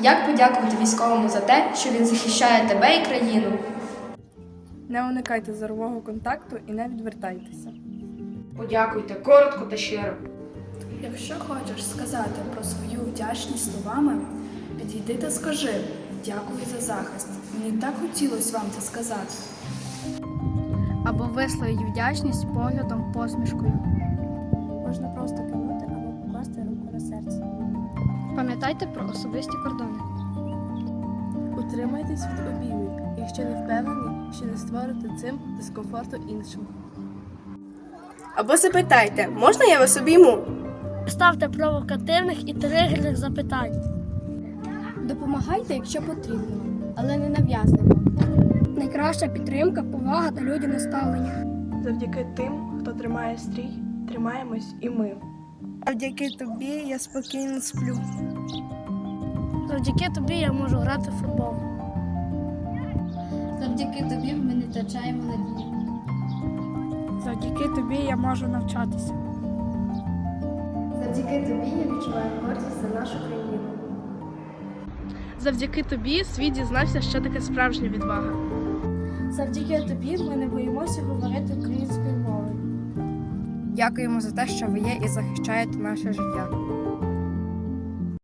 Як подякувати військовому за те, що він захищає тебе і країну? Не уникайте зорового контакту і не відвертайтеся. Подякуйте коротко та щиро. Якщо хочеш сказати про свою вдячність словами, підійди та скажи дякую за захист. Мені так хотілося вам це сказати. або висловить вдячність поглядом, посмішкою. Серце. Пам'ятайте про особисті кордони. Утримайтесь від обіймів, якщо не впевнені, що не створите цим дискомфорту іншим. Або запитайте, можна я вас обійму? Ставте провокативних і тригерних запитань. Допомагайте, якщо потрібно, але не нав'язливо. Найкраща підтримка, повага та людяне ставлення. Завдяки тим, хто тримає стрій, тримаємось і ми. Завдяки тобі я спокійно сплю. Завдяки тобі я можу грати в футбол. Завдяки тобі ми не втрачаємо надії. Завдяки тобі я можу навчатися. Завдяки тобі я відчуваю гордість за нашу країну. Завдяки тобі світ дізнався, що таке справжня відвага. Завдяки тобі ми не боїмося говорити українською мовою. Дякуємо за те, що ви є і захищаєте наше життя.